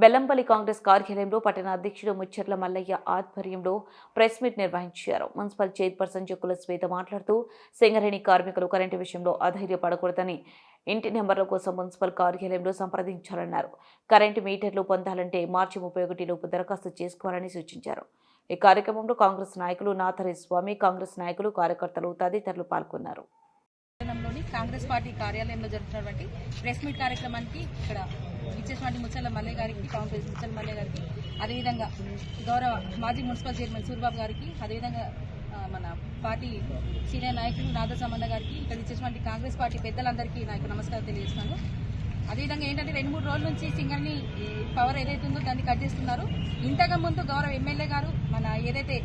బెల్లంపల్లి కాంగ్రెస్ కార్యాలయంలో పట్టణ అధ్యక్షుడు ముచ్చర్ల మల్లయ్య ఆధ్వర్యంలో ప్రెస్ మీట్ నిర్వహించారు. మున్సిపల్ చైర్పర్సన్ చెక్కుల శ్వేత మాట్లాడుతూ సింగరేణి కార్మికులు కరెంటు విషయంలో అధైర్యపడకూడదని ఇంటి నెంబర్ల కోసం మున్సిపల్ కార్యాలయంలో సంప్రదించాలన్నారు. కరెంటు మీటర్లు పొందాలంటే మార్చి ముప్పై ఒకటిలోపు దరఖాస్తు చేసుకోవాలని సూచించారు. ఈ కార్యక్రమంలో కాంగ్రెస్ నాయకులు నాథరి స్వామి కాంగ్రెస్ నాయకులు కార్యకర్తలు తదితరులు పాల్గొన్నారు. పట్టణంలోని కాంగ్రెస్ పార్టీ కార్యాలయంలో జరుగుతున్నటువంటి ప్రెస్ మీట్ కార్యక్రమానికి ఇక్కడ ఇచ్చేటువంటి ముచ్చల మల్లయ్య గారికి కాంగ్రెస్ ముచ్చల మల్లయ్య గారికి అదేవిధంగా గౌరవ మాజీ మున్సిపల్ చైర్మన్ సూర్యబాబు గారికి అదేవిధంగా మన పార్టీ సీనియర్ నాయకులు నాద సంబంధ గారికి ఇక్కడ ఇచ్చేటువంటి కాంగ్రెస్ పార్టీ పెద్దలందరికీ నాకు నమస్కారం తెలియజేస్తున్నాను. అదేవిధంగా ఏంటంటే రెండు మూడు రోజుల నుంచి సింగర్ని పవర్ ఏదైతే ఉందో దాన్ని కట్ చేస్తున్నారు. ఇంతకు ముందు గౌరవ ఎమ్మెల్యే గారు మన ఏదైతే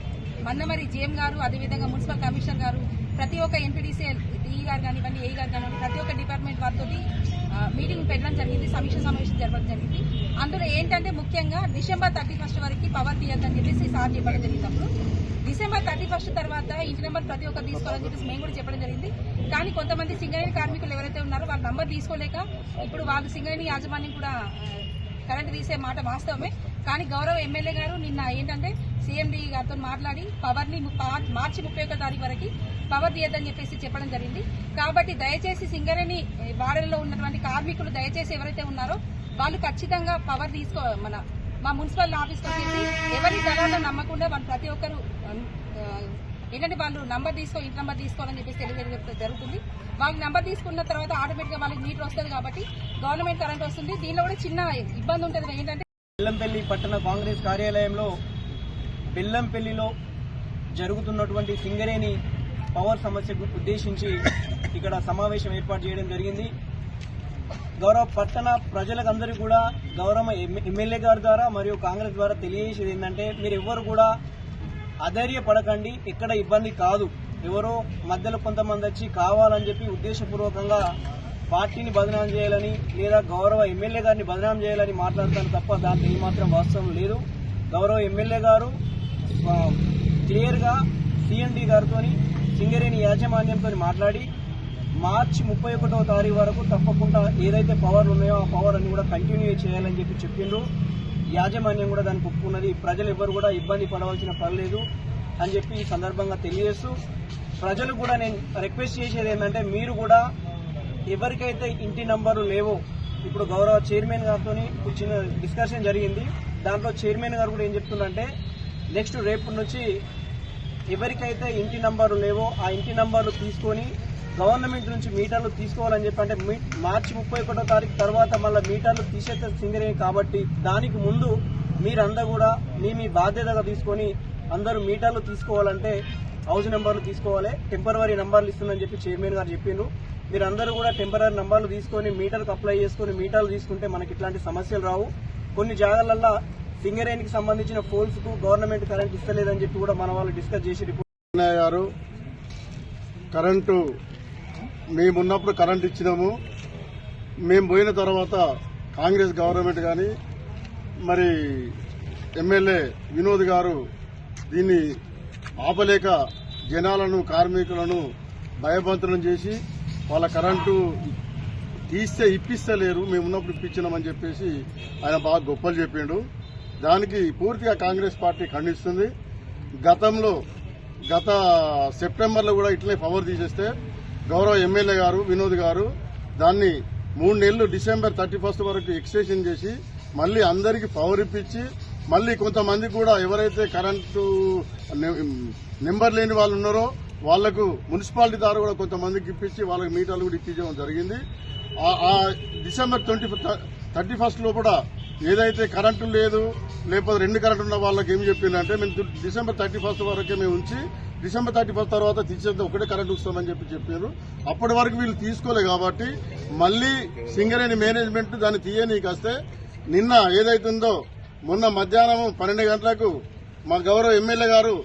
మందమరి జేఎం గారు అదేవిధంగా మున్సిపల్ కమిషనర్ గారు ప్రతి ఒక్క ఎంపీడీసీ డిఈ గారు కానివ్వండి ఏ గారు కానివ్వండి ప్రతి ఒక్క డిపార్ట్మెంట్ వారితో మీటింగ్ పెట్టడం జరిగింది సమీక్ష సమావేశం జరపడం జరిగింది. అందులో ఏంటంటే ముఖ్యంగా డిసెంబర్ థర్టీ ఫస్ట్ వరకు పవర్ తీయద్దని చెప్పేసి సార్ చెప్పడం జరిగినప్పుడు డిసెంబర్ థర్టీ ఫస్ట్ తర్వాత ఇంటి నెంబర్ ప్రతి ఒక్కరు తీసుకోవాలని చెప్పేసి మేము కూడా చెప్పడం జరిగింది. కానీ కొంతమంది సింగరేణి కార్మికులు ఎవరైతే ఉన్నారో వాళ్ళ నంబర్ తీసుకోలేక ఇప్పుడు వాళ్ళు సింగరేణి యాజమాన్యం కూడా కరెంట్ తీసే మాట వాస్తవమే. కానీ గౌరవ ఎమ్మెల్యే గారు నిన్న ఏంటంటే సీఎండీ గారితో మాట్లాడి పవర్ని మార్చి ముప్పై ఒకటో తారీఖు వరకు పవర్ తీయద్దని చెప్పేసి చెప్పడం జరిగింది. కాబట్టి దయచేసి సింగరేణి ఏ, వాడలలో ఉన్నటువంటి కార్మికులు దయచేసి ఎవరైతే ఉన్నారో వాళ్ళు ఖచ్చితంగా పవర్ తీసుకో మన మా మున్సిపల్ ఆఫీస్కి వచ్చేసి ఎవరి దళాల్లో నమ్మకుండా వాళ్ళు ప్రతి ఒక్కరు ఏంటంటే వాళ్ళు నంబర్ తీసుకో ఇంటి నంబర్ తీసుకోవాలని చెప్పేసి తెలియజేయడం జరుగుతుంది వాళ్ళు నంబర్ తీసుకున్న తర్వాత ఆటోమేటిక్గా వాళ్ళకి మీటర్ వస్తుంది కాబట్టి గవర్నమెంట్ కరెంట్ వస్తుంది. దీనిలో కూడా చిన్న ఇబ్బంది ఉంటుంది ఏంటంటే పట్టణ కాంగ్రెస్ కార్యాలయంలో బెల్లంపల్లిలో జరుగుతున్నటువంటి సింగరేణి పవర్ సమస్యకు ఉద్దేశించి ఇక్కడ సమావేశం ఏర్పాటు చేయడం జరిగింది. గౌరవ పట్టణ ప్రజలకందరూ కూడా గౌరవ ఎమ్మెల్యే గారి ద్వారా మరియు కాంగ్రెస్ ద్వారా తెలియజేసేది ఏంటంటే మీరు ఎవ్వరు కూడా అధైర్యపడకండి ఎక్కడ ఇబ్బంది కాదు. ఎవరో మధ్యలో కొంతమంది వచ్చి కావాలని చెప్పి ఉద్దేశపూర్వకంగా పార్టీని బదనాం చేయాలని లేదా గౌరవ ఎమ్మెల్యే గారిని బదనాం చేయాలని మాట్లాడతాను తప్ప దాంట్లో ఏమాత్రం వాస్తవం లేదు. గౌరవ ఎమ్మెల్యే గారు క్లియర్గా సిఎండి గారితో సింగరేణి యాజమాన్యంతో మాట్లాడి మార్చి ముప్పై ఒకటో తారీఖు వరకు తప్పకుండా ఏదైతే పవర్లు ఉన్నాయో ఆ పవర్ అన్ని కూడా కంటిన్యూ చేయాలని చెప్పి చెప్పిండ్రు. యాజమాన్యం కూడా దానికి ఒప్పుకున్నది. ప్రజలు ఎవరు కూడా ఇబ్బంది పడవలసిన పని అని చెప్పి ఈ సందర్భంగా తెలియజేస్తూ ప్రజలు కూడా నేను రిక్వెస్ట్ చేసేది ఏంటంటే మీరు కూడా ఎవరికైతే ఇంటి నంబర్లు లేవో ఇప్పుడు గౌరవ చైర్మన్ గారితో చిన్న డిస్కషన్ జరిగింది. దాంట్లో చైర్మన్ గారు కూడా ఏం చెప్తున్నారంటే నెక్స్ట్ రేపు నుంచి ఎవరికైతే ఇంటి నంబర్లు లేవో ఆ ఇంటి నంబర్లు తీసుకొని గవర్నమెంట్ నుంచి మీటర్లు తీసుకోవాలని చెప్పి అంటే మీ- మార్చి ముప్పై ఒకటో తారీఖు తర్వాత మళ్ళీ మీటర్లు తీసేస్తే సింగరే కాబట్టి దానికి ముందు మీరందరూ కూడా మీ మీ బాధ్యతగా తీసుకొని అందరూ మీటర్లు తీసుకోవాలంటే హౌస్ నెంబర్లు తీసుకోవాలి టెంపరవరీ నెంబర్లు ఇస్తుందని చెప్పి చైర్మన్ గారు చెప్పిండ్రు. మీరందరూ కూడా టెంపరీ నెంబర్లు తీసుకొని మీటర్కి అప్లై చేసుకొని మీటర్లు తీసుకుంటే మనకి ఇట్లాంటి సమస్యలు రావు. కొన్ని జాగాలల్లో సింగరేణికి సంబంధించిన పోల్స్కు గవర్నమెంట్ కరెంట్ ఇస్తలేదని చెప్పి కూడా మన వాళ్ళు డిస్కస్ చేసి రిపోర్ట్ గారు కరెంటు మేమున్నప్పుడు కరెంట్ ఇచ్చినాము. మేము పోయిన తర్వాత కాంగ్రెస్ గవర్నమెంట్ కానీ మరి ఎమ్మెల్యే వినోద్ గారు దీన్ని ఆపలేక జనాలను కార్మికులను భయభంతులను చేసి వాళ్ళ కరెంటు తీస్తే ఇప్పిస్తలేరు మేము ఉన్నప్పుడు ఇప్పించినామని చెప్పేసి ఆయన బాగా గొప్పలు చెప్పిండు. దానికి పూర్తిగా కాంగ్రెస్ పార్టీ ఖండిస్తుంది. గతంలో గత సెప్టెంబర్లో కూడా ఇట్లనే పవర్ తీసేస్తే గౌరవ ఎమ్మెల్యే గారు వినోద్ గారు దాన్ని మూడు నెలలు డిసెంబర్ థర్టీ ఫస్ట్ వరకు ఎక్స్టెన్షన్ చేసి మళ్ళీ అందరికీ పవర్ ఇప్పించి మళ్ళీ కొంతమంది కూడా ఎవరైతే కరెంటు నెంబర్ లేని వాళ్ళు ఉన్నారో వాళ్ళకు మున్సిపాలిటీ ద్వారా కూడా కొంతమందికి ఇప్పించి వాళ్ళకి మీటర్లు కూడా ఇప్పించడం జరిగింది. డిసెంబర్ ట్వంటీ థర్టీ ఫస్ట్లో కూడా ఏదైతే కరెంటు లేదు లేకపోతే రెండు కరెంటు ఉన్న వాళ్ళకి ఏం చెప్పిందంటే మేము డిసెంబర్ థర్టీ ఫస్ట్ వరకే మేము ఉంచి డిసెంబర్ థర్టీ ఫస్ట్ తర్వాత తీసేది ఒకటే కరెంట్ వస్తామని చెప్పి చెప్పారు. అప్పటి వరకు వీళ్ళు తీసుకోలే కాబట్టి మళ్ళీ సింగరేణి మేనేజ్మెంట్ దాన్ని తీయనీకి వస్తే నిన్న ఏదైతుందో మొన్న మధ్యాహ్నం పన్నెండు గంటలకు మా గౌరవ ఎమ్మెల్యే గారు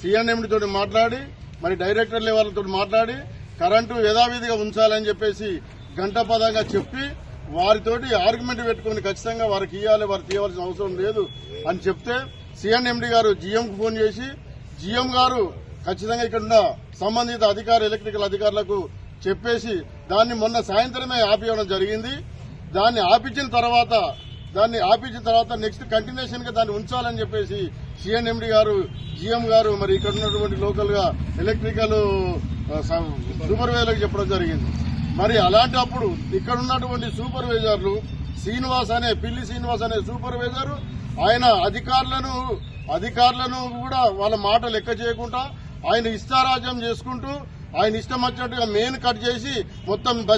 సిఎన్ఎండి తోటి మాట్లాడి మరి డైరెక్టర్ లెవెల్తో మాట్లాడి కరెంటు యథావిధిగా ఉంచాలని చెప్పేసి గంటపదంగా చెప్పి వారితోటి ఆర్గ్యుమెంట్ పెట్టుకుని ఖచ్చితంగా వారికి ఇవ్వాలి వారికి తీయవలసిన అవసరం లేదు అని చెప్తే సిఎన్ఎండి గారు జీఎంకు ఫోన్ చేసి జీఎం గారు ఖచ్చితంగా ఇక్కడ ఉన్న సంబంధిత అధికార ఎలక్ట్రికల్ అధికారులకు చెప్పేసి దాన్ని మొన్న సాయంత్రమే ఆపివ్వడం జరిగింది. దాన్ని ఆపించిన తర్వాత దాన్ని ఆపించిన తర్వాత నెక్స్ట్ కంటిన్యూషన్గా దాన్ని ఉంచాలని చెప్పేసి సిఎన్ఎండి గారు జీఎం గారు మరి ఇక్కడ ఉన్నటువంటి లోకల్గా ఎలక్ట్రికల్ సూపర్వైజర్లకు చెప్పడం జరిగింది. మరి అలాంటప్పుడు ఇక్కడ ఉన్నటువంటి సూపర్వైజర్లు శ్రీనివాస్ అనే పిల్లి శ్రీనివాస్ అనే సూపర్వైజర్ ఆయన అధికారులను అధికారులను కూడా వాళ్ళ మాట లెక్క చేయకుండా ఆయన ఇష్టారాజ్యం చేసుకుంటూ ఆయన ఇష్టం వచ్చినట్టుగా మెయిన్ కట్ చేసి మొత్తం